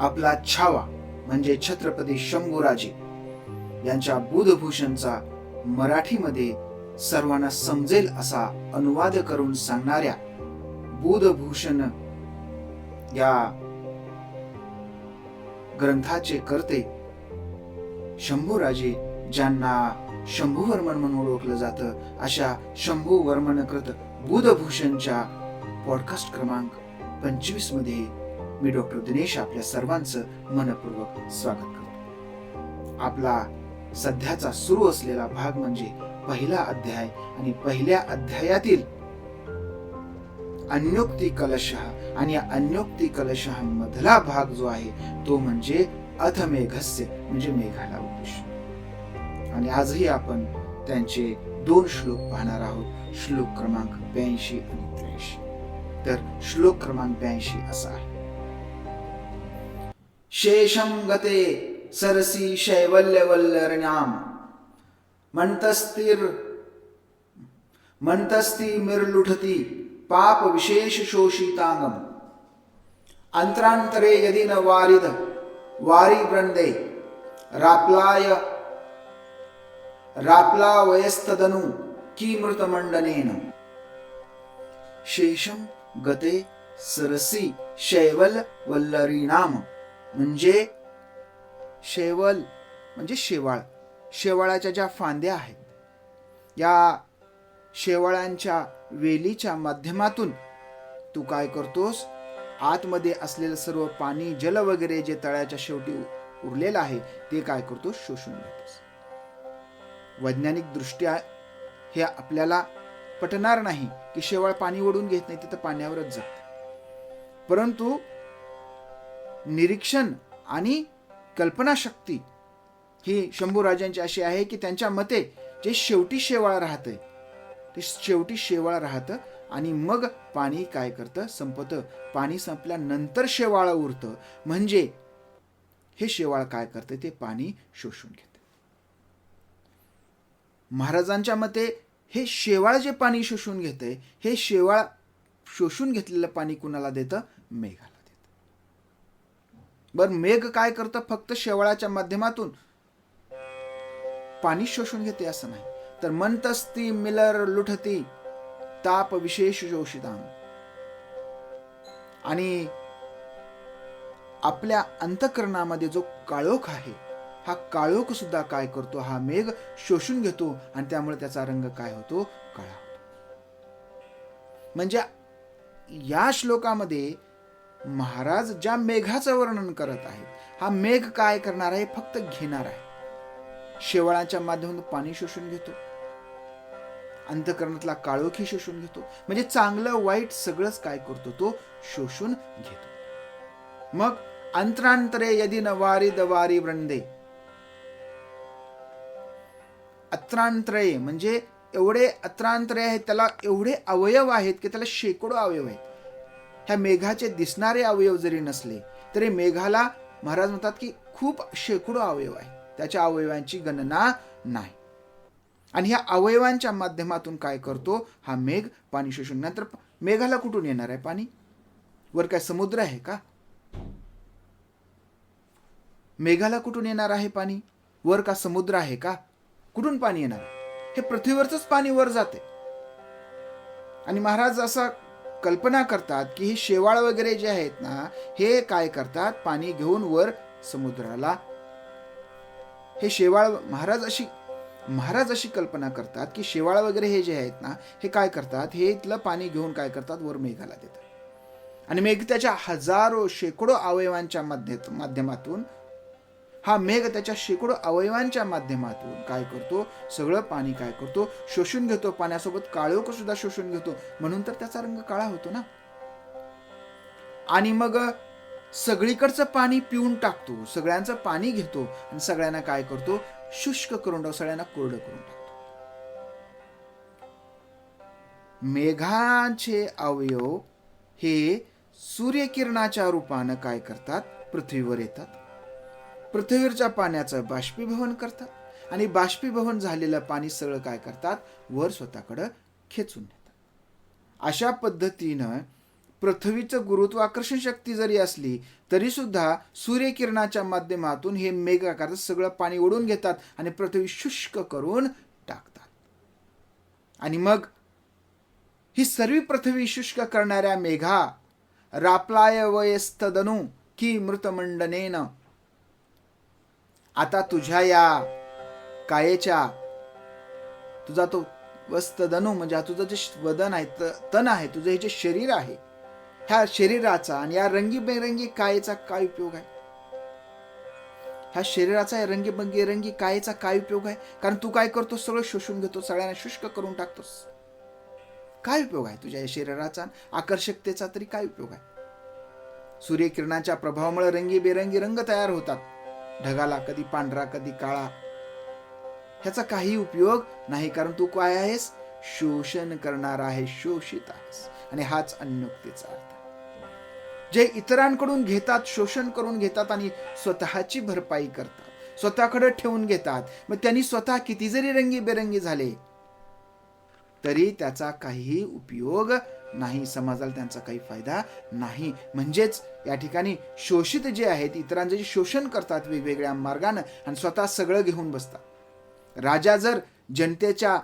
आपला छावा म्हणजे छत्रपती शंभूराजे यांच्या बुधभूषणचा मराठीमध्ये सर्वांना समजेल असा अनुवाद करून सांगणाऱ्या बुधभूषण या ग्रंथाचे करते शंभूराजे ज्यांना शंभूवर्मन म्हणून ओळखलं जातं अशा शंभूवर्मन कृत बुधभूषणच्या पॉडकास्ट क्रमांक पंचवीसमध्ये मी डॉक्टर दिनेश आपल्या सर्वांचं मनपूर्वक स्वागत करतो. आपला सध्याचा सुरू असलेला भाग म्हणजे पहिला अध्याय आणि पहिल्या अध्यायातील अन्योक्ती कलश आणि अन्योक्ती कलश मधला भाग जो आहे तो म्हणजे अथमेघस्य म्हणजे मेघाला उद्देश. आणि आजही आपण त्यांचे दोन श्लोक पाहणार आहोत. श्लोक क्रमांक ब्याऐंशी आणि त्र्याऐंशी. तर श्लोक क्रमांक ब्याऐंशी असा आहे. शेषम गते सरसी शैवल्यवल्लरण्याम मंतस्तिर मंतस्ती मिरलुठती पाप विशेष शोषितांगम अंतरांतरे यदि न वारिद वारी वृंदे राप्लाय राप्ला वयस्तदनु कीमृतमंडनेन शेषम गते सरसी शैवल वल्लरीणाम. म्हणजे शैवल म्हणजे शेवाळ. शेवाळाच्या ज्या फांद्या आहेत या शेवाळांच्या वेलीच्या माध्यमातून तू काय करतोस? आतमध्ये असलेलं सर्व पाणी जल वगैरे जे तळ्याच्या शेवटी उरलेलं आहे ते काय करतोस? शोषून घेतोस. वैज्ञानिक दृष्ट्या हे आपल्याला पटणार नाही. की शेवाळ पाणी ओढून घेत नाही तिथं पाण्यावरच जगत. परंतु निरीक्षण आणि कल्पनाशक्ती ही शंभूराजांची अशी आहे की त्यांच्या मते जे शेवटी शेवाळ राहतंय ते शेवटी शेवाळ राहतं आणि मग पाणी काय करतं? संपतं. पाणी संपल्यानंतर शेवाळ उरतं. म्हणजे हे शेवाळ काय करतं ते पाणी शोषून घेत महाराजांच्या मते हे शेवाळ जे पाणी शोषून घेते हे शेवाळ शोषून घेतलेलं पाणी कुणाला देतं? मेघाला देतं. बर मेघ काय करतं? फक्त शेवाळाच्या माध्यमातून पाणी शोषून घेते असं नाही. तर मंतस्ती मिलर लुठती ताप विशेष शोषितांग आणि आपल्या अंतकरणामध्ये जो काळोख आहे हा काळोख सुद्धा काय करतो हा मेघ शोषून घेतो आणि त्यामुळे त्याचा रंग काय होतो? काळा होतो. म्हणजे या श्लोकामध्ये महाराज ज्या मेघाचं वर्णन करत आहेत हा मेघ काय करणार आहे? फक्त घेणार आहे. शेवाळाच्या माध्यमातून पाणी शोषून घेतो. अंतकरणातला काळोखी शोषून घेतो. म्हणजे चांगलं वाईट सगळंच काय करतो? तो शोषून घेतो. मग अंतरांतरे यदि नवारी दवारी वृंदे. अत्रांतरे म्हणजे एवढे अत्रांतरे आहेत त्याला एवढे अवयव आहेत की त्याला शेकडो अवयव आहेत. ह्या मेघाचे दिसणारे अवयव जरी नसले तरी मेघाला महाराज म्हणतात की खूप शेकडो अवयव आहे त्याच्या अवयवांची गणना नाही. आणि ह्या अवयवांच्या माध्यमातून काय करतो? हा मेघ पाणी शोषून नंतर मेघाला कुठून येणार आहे पाणी? वर काय समुद्र आहे का? मेघाला कुठून येणार आहे पाणी? वर का समुद्र आहे का? कुठून पाणी येणार? हे पृथ्वीवरच पाणी वर जाते. आणि महाराज असा कल्पना करतात की हे शेवाळ वगैरे जे आहेत ना हे काय करतात? पाणी घेऊन वर समुद्राला. हे शेवाळ महाराज अशी महाराज अशी कल्पना करतात की शेवाळ वगैरे हे जे आहेत ना हे काय करतात? हे इथलं पाणी घेऊन काय करतात? वर मेघाला देतात. आणि मेघ त्याच्या हजारो शेकडो अवयवांच्या माध्यमातून हा मेघ त्याच्या शेकडो अवयवांच्या माध्यमातून काय करतो? सगळं पाणी काय करतो? शोषून घेतो पाण्यासोबत काळोख सुद्धा शोषून घेतो. म्हणून तर त्याचा रंग काळा होतो ना? आणि मग सगळीकडचं पाणी पिऊन टाकतो. सगळ्यांचं पाणी घेतो आणि सगळ्यांना काय करतो? शुष्क करून टाकतो. सगळ्यांना कोरडं करून टाकतो. मेघांचे अवयव हे सूर्यकिरणाच्या रूपानं काय करतात? पृथ्वीवर येतात. पृथ्वीवरच्या पाण्याचं बाष्पीभवन करतात आणि बाष्पीभवन झालेलं पाणी सगळं काय करतात? वर स्वतःकडं खेचून नेतात. अशा पद्धतीनं पृथ्वीचं गुरुत्वाकर्षण शक्ती जरी असली तरी सुद्धा सूर्यकिरणाच्या माध्यमातून हे मेघ सगळं पाणी ओढून घेतात आणि पृथ्वी शुष्क करून टाकतात. आणि मग ही सर्व पृथ्वी शुष्क करणाऱ्या मेघा रापलाय वयस्तदनु की मृतमंडनेन आता तुझ्या या कायेच्या तुझा तो वस्तदनु म्हणजे तुझं जे वदन आहे तन आहे तुझं हे जे शरीर आहे ह्या शरीराचा आणि या रंगीबेरंगी कायेचा काय उपयोग आहे? ह्या शरीराचा या रंगीबेरंगी कायेचा काय उपयोग आहे? कारण तू काय करतो सगळं शोषून घेतो सगळ्यांना शुष्क करून टाकतोस. काय उपयोग आहे तुझ्या या शरीराचा आकर्षकतेचा तरी काय उपयोग आहे? सूर्यकिरणाच्या प्रभावामुळे रंगीबेरंगी रंग तयार होतात. ढगाला कधी पांढरा कधी काळा. ह्याचा काही उपयोग नाही कारण तू काय आहेस? शोषण करणार आहे शोषित आहेस. आणि हाच अन्योक्तीचा अर्थ. जे इतरांकडून घेतात शोषण करून घेतात आणि स्वतःची भरपाई करतात. स्वतःकडे ठेवून घेतात. मग त्यांनी स्वतः किती जरी रंगीबेरंगी झाले तरी त्याचा काही उपयोग नाही समाजाला त्यांचा काही फायदा नाही. म्हणजेच या ठिकाणी शोषित जे आहेत इतरांचे जे शोषण करतात वेगवेगळ्या मार्गानं आणि स्वतः सगळं घेऊन बसतात. राजा जर जनतेच्या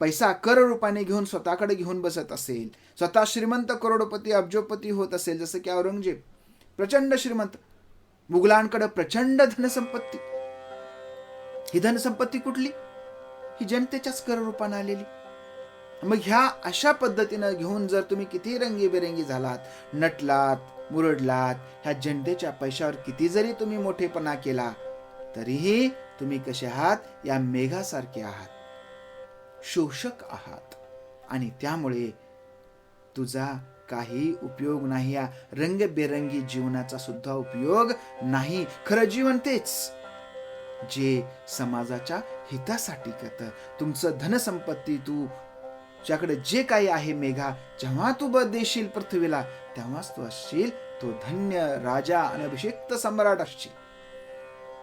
पैसा कर रूपाने घेऊन स्वतःकडे घेऊन बसत असेल स्वतः श्रीमंत करोडपती अब्जोपती होत असेल जसं की औरंगजेब प्रचंड श्रीमंत मुघलांकडे प्रचंड धनसंपत्ती. ही धनसंपत्ती कुठली? ही जनतेच्याच कर रूपाने आलेली. मग ह्या अशा पद्धतीनं घेऊन जर तुम्ही किती रंगीबेरंगी झालात नटलात मुरडलात ह्या जनतेच्या पैशावर किती जरी तुम्ही मोठेपणा केला तरीही तुम्ही कसे आहात? या मेघासारखे आहात. शोषक आहात. आणि त्यामुळे तुझा काही उपयोग नाही या रंगबेरंगी जीवनाचा सुद्धा उपयोग नाही. खरं जीवन तेच जे समाजाच्या हितासाठी करतं. तुमचं धनसंपत्ती तू तुझ्याकडे जे काही आहे मेघा जेव्हा तू ब देशील पृथ्वीला तेव्हाच तू असशील तो धन्य राजा आणि सम्राट असशील.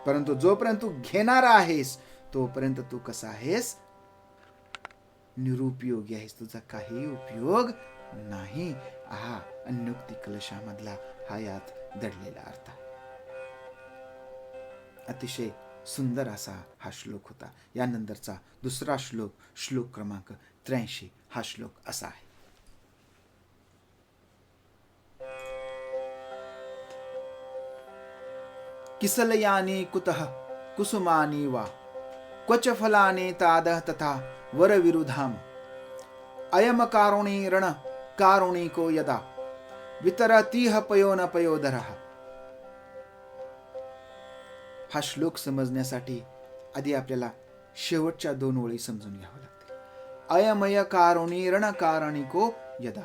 परंतु जोपर्यंत तू घेणारा आहेस तोपर्यंत तू कसा आहेस? निरुपयोगी आहेस तुझा काही उपयोग नाही. हा अन्युक्ती कलशामधला हा यात दडलेला अर्थ अतिशय सुंदर असा हा श्लोक होता. यानंतरचा दुसरा श्लोक श्लोक क्रमांक त्र्याऐंशी हा श्लोक असा आहे. किसलयानी कुतः कुसुमानी वा। क्वच फलाने तादः तथा वर विरुधाम अयम कारुणी रण कारुणिको यदा। वितरतीह पयो न पयोधरः हा श्लोक समजण्यासाठी आधी आपल्याला शेवटच्या दोन ओळी समजून घ्याव्या अयमय कारुणी रणकारणिको यदा।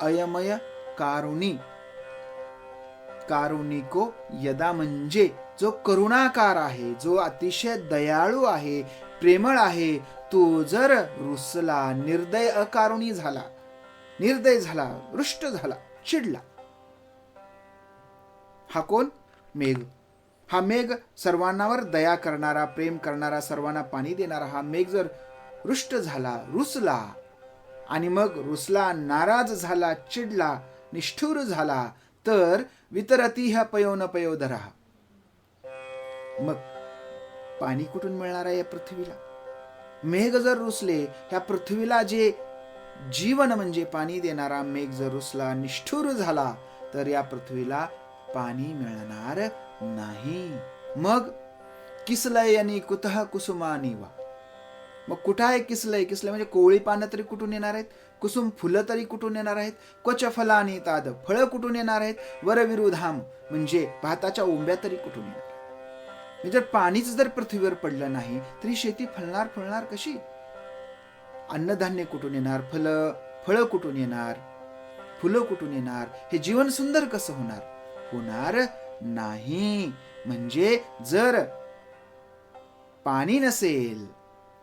अयमय कारुणी कारुणिको यदा म्हणजे जो करुणाकार आहे जो अतिशय दयाळू आहे प्रेमळ आहे तो जर रुसला निर्दय अकारुणी झाला निर्दय झाला रुष्ट झाला चिडला हा कोण? मेघ। हा मेघ सर्वांनावर दया करणारा प्रेम करणारा सर्वांना पाणी देणारा हा मेघ जर रुष्ट झाला रुसला आणि मग रुसला नाराज झाला चिडला निष्ठुर झाला तर वितरती ह्या पयो न पयो धरा. मग पाणी कुठून मिळणार आहे या पृथ्वीला? मेघ जर रुसले ह्या पृथ्वीला जे जीवन म्हणजे पाणी देणारा मेघ जर रुसला निष्ठुर झाला तर या पृथ्वीला पाणी मिळणार नाही. मग किसलय आणि कुतः कुसुमानी वा? मग कुठं आहे किसलय? किसलय म्हणजे कोवळी पानं तरी कुठून येणार आहेत? कुसुम फुलं तरी कुठून येणार आहेत? क्वच फलाने ताद फळं कुठून येणार आहेत? वरविरुधाम म्हणजे भाताच्या ओंब्या तरी कुठून येणार म्हणजे जर पाणीच जर पृथ्वीवर पडलं नाही तरी शेती फलणार फळणार कशी? अन्नधान्य कुठून येणार? फलं फळं कुठून येणार? फुलं कुठून येणार? हे जीवन सुंदर कसं होणार? होणार नाही. म्हणजे जर पाणी नसेल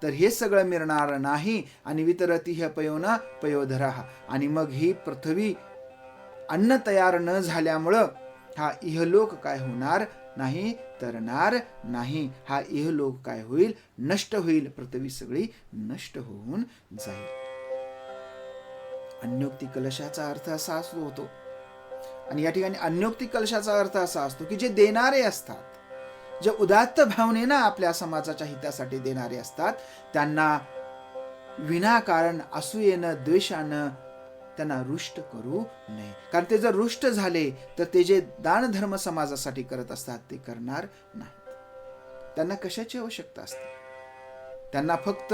तर हे सगळं मिळणार नाही. आणि वितरती ह पयोन पयोधरा आणि मग ही पृथ्वी अन्न तयार न झाल्यामुळं हा इहलोक काय होणार नाही? तरणार नाही. हा इहलोक काय होईल? नष्ट होईल. पृथ्वी सगळी नष्ट होऊन जाईल. अन्योक्ती कलशाचा अर्थ असा असतो. होतो आणि या ठिकाणी अन्योक्ती कलशाचा अर्थ असा असतो की जे देणारे असतात जे उदात्त भावनेनं आपल्या समाजाच्या हितासाठी देणारे असतात त्यांना विनाकारण असूयेनं द्वेषानं त्यांना रुष्ट करू नये. कारण ते जर रुष्ट झाले तर ते जे दानधर्म समाजासाठी करत असतात ते करणार नाहीत. त्यांना कशाची आवश्यकता असते? त्यांना फक्त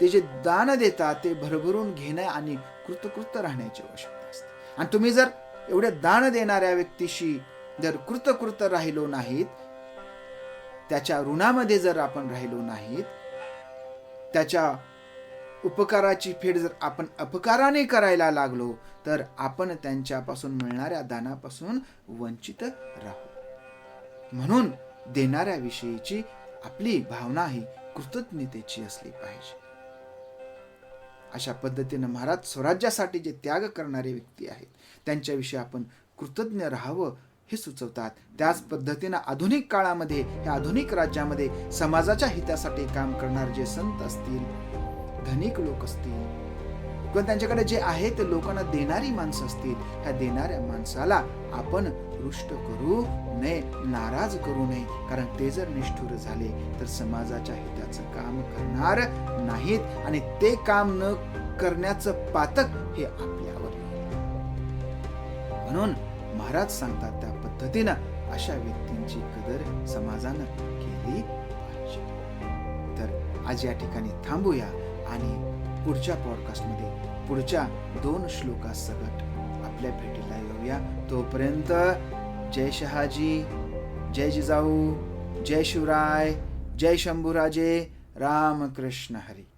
ते जे दान देतात ते भरभरून घेणं आणि कृतकृत राहण्याची आवश्यकता असते. आणि तुम्ही जर एवढे दान देणाऱ्या व्यक्तीशी जर कृतकृत राहिलो नाहीत त्याच्या ऋणामध्ये जर आपण राहिलो नाहीत त्याच्या उपकाराची फेड जर आपण अपकाराने करायला लागलो तर आपण त्यांच्यापासून मिळणाऱ्या दानापासून वंचित राहू. म्हणून देणाऱ्या विषयीची आपली भावना ही कृतज्ञतेची असली पाहिजे. अशा पद्धतीनं महाराज स्वराज्यासाठी जे त्याग करणारे व्यक्ती आहेत त्यांच्याविषयी आपण कृतज्ञ राहावं हे सुचवतात. त्याच पद्धतीनं आधुनिक काळामध्ये ह्या आधुनिक राज्यामध्ये समाजाच्या हितासाठी काम करणारे जे संत असतील धनिक लोक असतील किंवा त्यांच्याकडे जे आहे ते लोकांना देणारी माणसं असतील. ह्या देणाऱ्या माणसाला आपण रुष्ट करू नये नाराज करू नये. कारण ते जर निष्ठुर झाले तर समाजाच्या हिताचं काम करणार नाहीत. आणि ते काम न करण्याचं पातक हे आपल्यावर म्हणून महाराज सांगतात त्या पद्धतीनं अशा व्यक्तींची कदर समाजानं केली पाहिजे. तर आज या ठिकाणी थांबूया आणि पुढच्या पॉडकास्टमध्ये पुढच्या दोन श्लोकासकट आपल्या भेटीला येऊया. तोपर्यंत जय शहाजी जय जिजाऊ जय शिवराय जय शंभूराजे रामकृष्ण हरी.